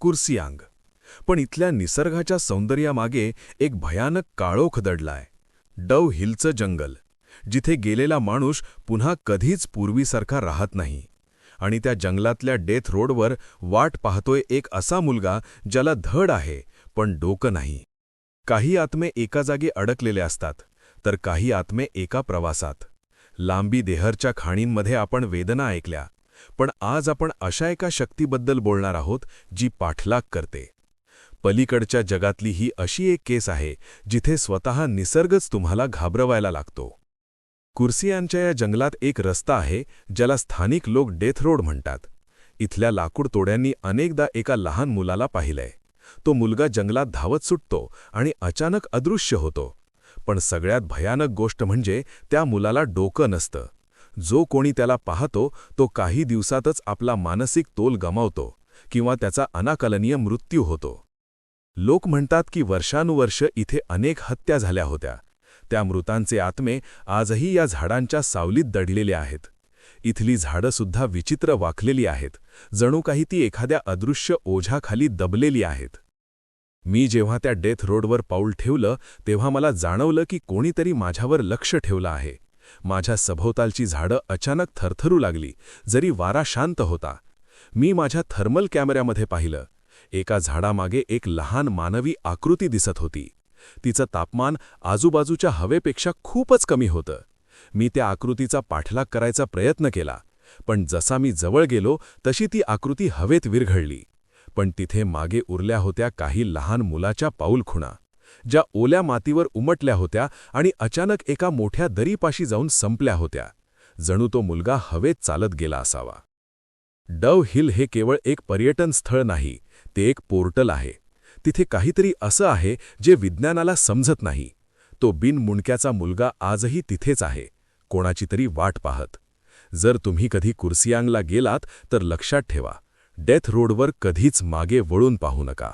कुर्सियांग. पण इथल्या निसर्गाच्या सौंदर्यामागे एक भयानक काळोख दडलाय डव हिलचं जंगल. जिथे गेलेला माणूस पुन्हा कधीच पूर्वीसारखा राहत नाही. आणि त्या जंगलातल्या डेथ रोडवर वाट पाहतोय एक असा मुलगा ज्याला धड आहे पण डोकं नाही. काही आत्मे एका जागी अडकलेले असतात तर काही आत्मे एका प्रवासात. लांबी देहरच्या खाणींमध्ये आपण वेदना ऐकल्या. पण आज आपण अशा एका शक्तीबद्दल बोलणार आहोत जी पाठलाग करते. पलीकडच्या जगातली ही अशी एक केस आहे जिथे स्वतः निसर्गच तुम्हाला घाबरवायला लागतो. कुर्सियांच्या या जंगलात एक रस्ता आहे ज्याला स्थानिक लोक डेथ रोड म्हणतात. इथल्या लाकूड तोड्यांनी अनेकदा एका लहान मुलाला पाहिलंय. तो मुलगा जंगलात धावत सुटतो आणि अचानक अदृश्य होतो. पण सगळ्यात भयानक गोष्ट म्हणजे त्या मुलाला डोकं नसतं. जो कोणी त्याला पाहतो तो काही दिवसातच आपला मानसिक तोल गमावतो किंवा त्याचा अनाकलनीय मृत्यू होतो. लोक म्हणतात की वर्षानुवर्ष इथे अनेक हत्या झाल्या होत्या. त्या मृतांचे आत्मे आजही या झाडांच्या सावलीत दडलेले आहेत. इथली झाडंसुद्धा विचित्र वाकलेली आहेत. जणू काही ती एखाद्या अदृश्य ओझ्याखाली दबलेली आहेत. मी जेव्हा त्या डेथ रोडवर पाऊल ठेवलं तेव्हा मला जाणवलं की कोणीतरी माझ्यावर लक्ष ठेवलं आहे. माझ्या सभोवतालची झाडं अचानक थरथरू लागली जरी वारा शांत होता. मी माझ्या थर्मल कॅमेऱ्यामध्ये पाहिलं. एका झाडामागे एक लहान मानवी आकृती दिसत होती. तिचं तापमान आजूबाजूच्या हवेपेक्षा खूपच कमी होतं. मी त्या आकृतीचा पाठलाग करायचा प्रयत्न केला पण जसा मी जवळ गेलो तशी ती आकृती हवेत विरघळली. पण तिथे मागे उरल्या होत्या काही लहान मुलाच्या पाऊलखुणा. ज्या ओल्या मातीवर उमटल्या होत्या आणि अचानक एका मोठ्या दरीपाशी जाऊन संपल्या होत्या. जणू तो मुलगा हवेत चालत गेला असावा. डव हिल हे केवळ एक पर्यटन स्थळ नाही ते एक पोर्टल आहे. तिथे काहीतरी असं आहे जे विज्ञानाला समजत नाही. तो बिनमुंडक्याचा मुलगा आजही तिथेच आहे कोणाची तरी वाट पाहत. जर तुम्ही कधी कुर्सियांगला गेलात तर लक्षात ठेवा डेथ रोडवर कधीच मागे वळून पाहू नका.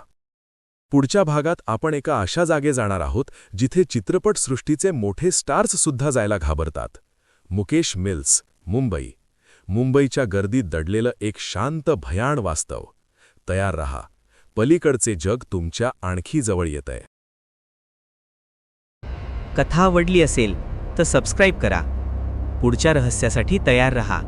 पुढच्या भागात आपण एका अशा जागे जाणार आहोत जिथे चित्रपटसृष्टीचे मोठे स्टार्ससुद्धा जायला घाबरतात. मुकेश मिल्स मुंबई. मुंबईच्या गर्दीत दडलेलं एक शांत भयाण वास्तव. तयार रहा. पलीकडचे जग तुमच्या आणखी जवळ येतंय. कथा आवडली असेल तर सबस्क्राईब करा. पुढच्या रहस्यासाठी तयार रहा.